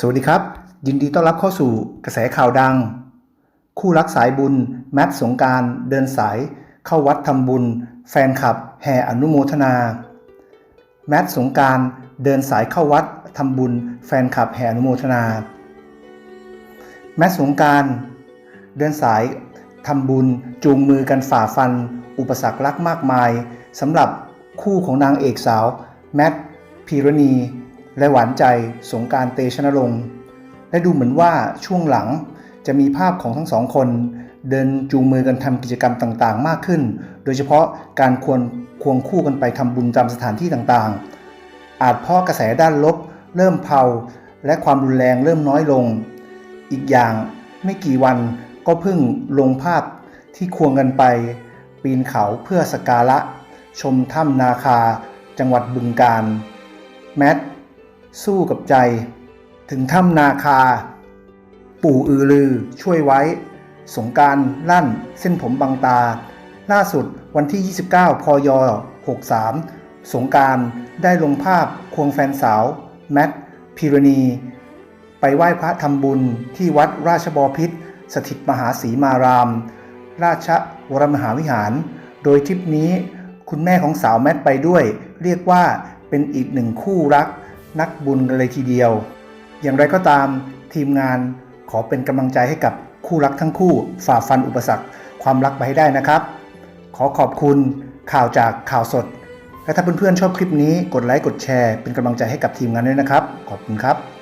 สวัสดีครับ ยินดีต้อนรับเข้าสู่กระแสข่าวดัง คู่รักสายบุญ แมทสงการเดินสาย เข้าวัดทำบุญ แฟนคลับ แห่อนุโมทนา แมทสงการเดินสายเข้าวัดทำบุญ แฟนคลับแห่อนุโมทนา แมทสงการเดินสายทำบุญจูงมือกันฝ่าฟัน อุปสรรครักมากมายสำหรับคู่ของนางเอกสาว แมทพีรณี และหวานใจสงการเตชนรงค์และดูเหมือนว่าช่วงหลังจะมีภาพของทั้งสองคน เดินจูงมือกันทำกิจกรรมต่างๆ มากขึ้น โดยเฉพาะการควรควงคู่กันไปทำบุญตามสถานที่ต่างๆ อาจเพราะกระแสด้านลบ เริ่มเผาและความรุนแรงเริ่มน้อยลง อีกอย่างไม่กี่วันก็เพิ่งลงภาพที่ควงกันไป ปีนเขาเพื่อสกการะ ชมถ้ำนาคา จังหวัดบึงกาฬแมท สู้กับใจ ถึงถ้ำนาคา ปู่อือลือช่วยไว้ สงการลั่นเส้นผมบางตา ล่าสุดวันที่ 29 พย 63 สงการได้ลงภาพควงแฟนสาว แมทพิรณี ไปไหว้พระทำบุญที่วัดราชบพิษ สถิตมหาศรีมาราม ราชวรมหาวิหาร โดยทริปนี้คุณแม่ของสาวแมทไปด้วย เรียกว่าเป็นอีกหนึ่งคู่รัก นักบุญกันเลยทีเดียว อย่างไรก็ตามทีมงานขอเป็นกำลังใจให้กับคู่รักทั้งคู่ฝ่าฟันอุปสรรคความรักไปให้ได้นะครับ ขอขอบคุณข่าวจากข่าวสด และถ้าเพื่อนๆชอบคลิปนี้กดไลค์กดแชร์เป็นกำลังใจให้กับทีมงานด้วยนะครับ ขอบคุณครับ